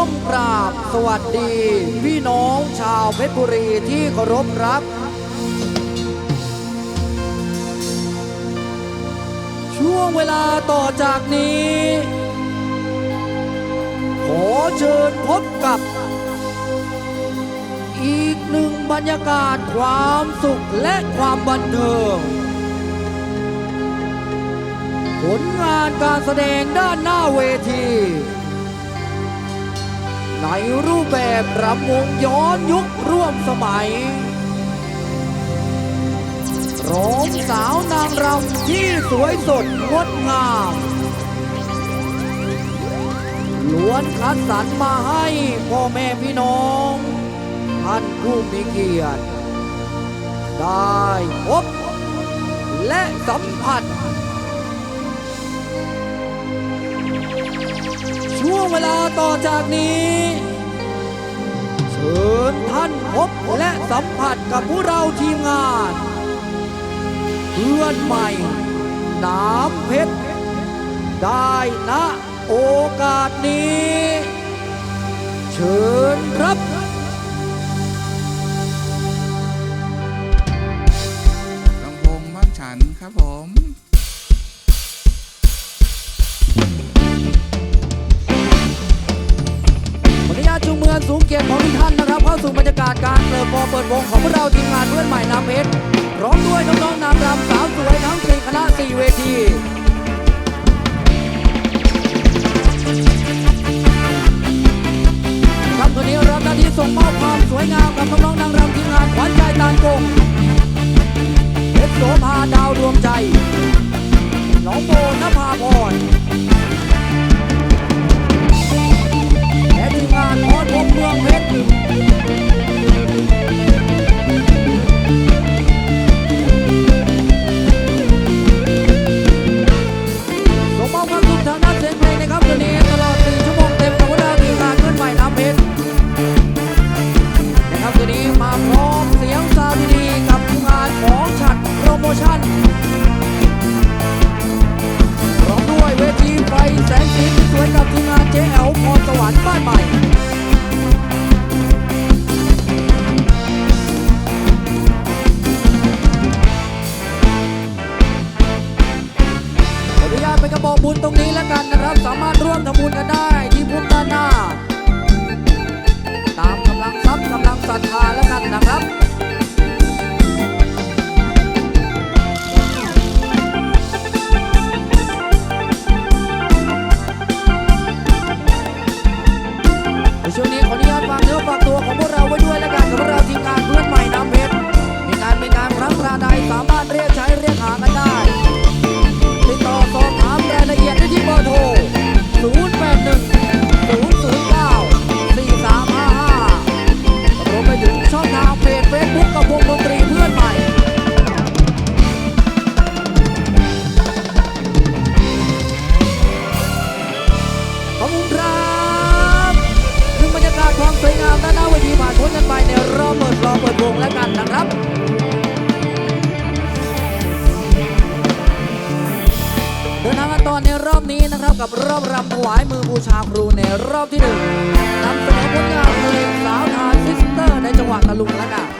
ก้มกราบสวัสดี พี่น้องชาวเพชรบุรีที่เคารพรัก ช่วงเวลาต่อจากนี้ ขอเชิญพบกับ อีกหนึ่งบรรยากาศความสุขและความบันเทิงผลงานการแสดงด้านหน้าเวที ในรูปแบบรำวงย้อนยุคร่วมสมัยร้องสาวนางรำที่สวยสดงดงามล้วนคัดสรรมาให้พ่อแม่พี่น้องท่านผู้มีเกียรติ ได้พบและสัมผัส ช่วงเวลาต่อจากนี้เชิญท่านพบและสัมผัสกับพวกเราทีมงาน เพื่อนใหม่ น้ำเพชร ได้ณโอกาสนี้ เชิญรับ สูงเกียรติของทุกท่านนะครับเข้าสู่บรรยากาศการเปิดฟอร์เปิดวงของพวกเราทีมงานเพื่อนใหม่น้ำเพชรพร้อมด้วยน้องๆนางรำสาวสวยทั้งสี่คณะสี่เวทีครับวันนี้รับหน้าที่ส่งมอบความสวยงามกับน้องๆนางรำทีมงานขวัญใจตานกงเพชรโสภาดาวดวงใจน้องโบนภาพร กับรอบรำถวายมือบูชาครูในรอบที่หนึ่งนำเสนอผลงานเพลงสาวทาซิสเตอร์ในจังหวัดตะลุงแล้วกัน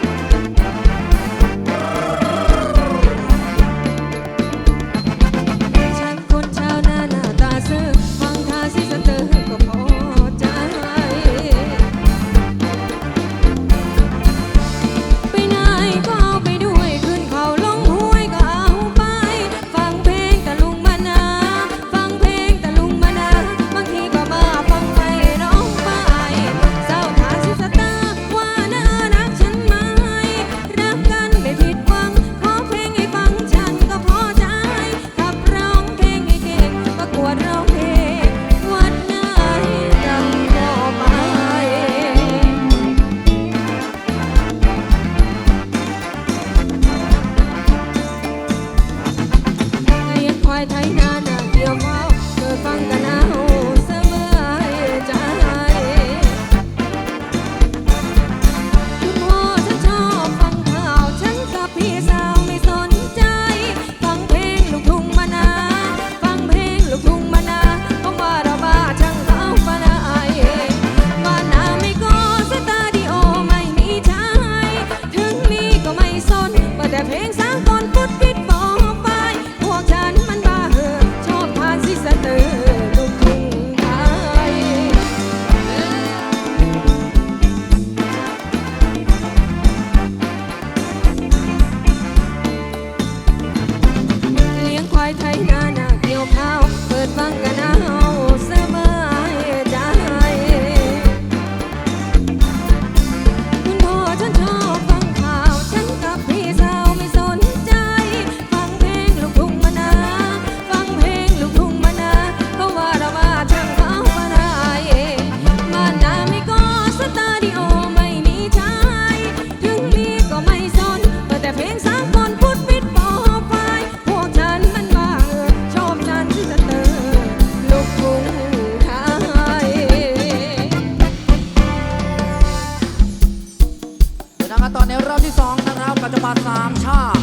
ตอนในรอบที่สองนะครับก็จะมาสามชาติ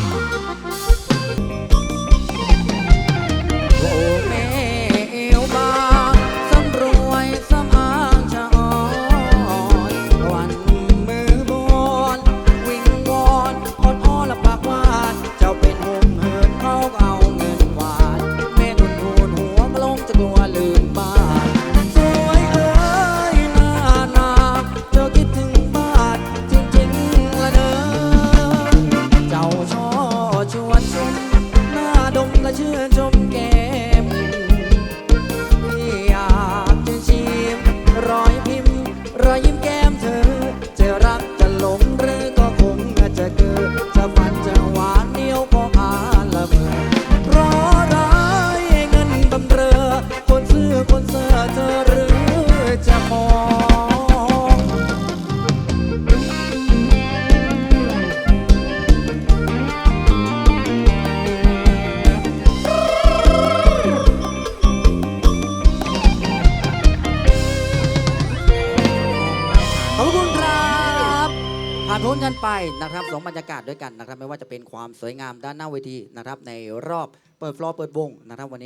านพ้นกันไปนะครับสองบรรยากาศด้วยกันนะครับไม่ว่าจะเป็นความสวยงามด้านหน้าเวทีนะครับในรอบเปิดฟลอร์เปิดวงนะครับวันนี้